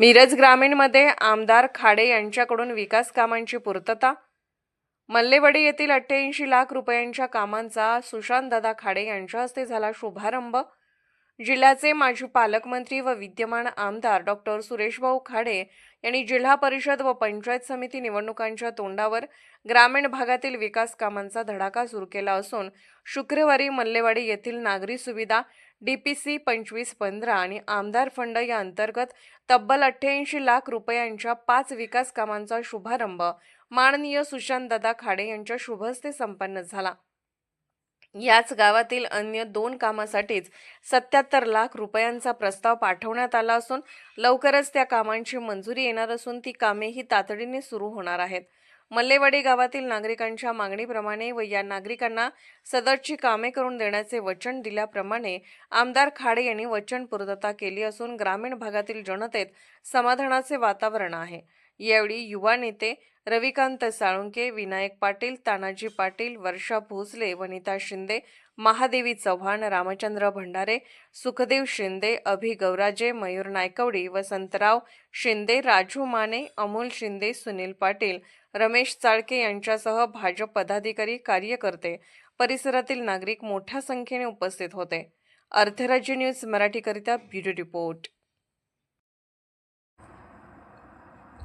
मिरज ग्रामीणमध्ये आमदार खाडे यांच्याकडून विकास कामांची पूर्तता. मल्लेवाडी येथील अठ्ठ्याऐंशी लाख रुपयांच्या कामांचा सुशांतदादा खाडे यांच्या हस्ते झाला शुभारंभ. जिल्ह्याचे माजी पालकमंत्री व विद्यमान आमदार डॉक्टर सुरेशभाऊ खाडे यांनी जिल्हा परिषद व पंचायत समिती निवडणुकांच्या तोंडावर ग्रामीण भागातील विकास कामांचा धडाका सुरू केला असून शुक्रवारी मल्लेवाडी येथील नागरी सुविधा डीपीसी पंचवीस पंधरा आणि आमदार फंड या अंतर्गत तब्बल अठ्ठ्याऐंशी लाख रुपयांच्या पाच विकास कामांचा शुभारंभ माननीय सुशांतदादा खाडे यांच्या शुभहस्ते संपन्न झाला. याच गावातील अन्य दोन कामासाठीच सत्याहत्तर लाख रुपयांचा प्रस्ताव पाठवण्यात आला असून लवकरच त्या कामांची मंजुरी येणार असून ती कामेही तातडीने सुरू होणार आहेत. मल्लेवाडी गावातील नागरिकांच्या मागणीप्रमाणे व या नागरिकांना सदरची कामे करून देण्याचे वचन दिल्याप्रमाणे आमदार खाडे यांनी वचन पूर्तता केली असून ग्रामीण भागातील जनतेत समाधानाचे वातावरण आहे. यावेळी युवा नेते रविकांत साळुंके विनायक पाटील तानाजी पाटील वर्षा भोसले वनिता शिंदे महादेवी चव्हाण रामचंद्र भंडारे सुखदेव शिंदे अभि गौराजे मयूर नायकवडी वसंतराव शिंदे राजू माने अमोल शिंदे सुनील पाटील रमेश चाळके यांच्यासह भाजप पदाधिकारी कार्यकर्ते परिसरातील नागरिक मोठ्या संख्येने उपस्थित होते. अर्थराज्य न्यूज मराठीकरिता ब्युरो रिपोर्ट.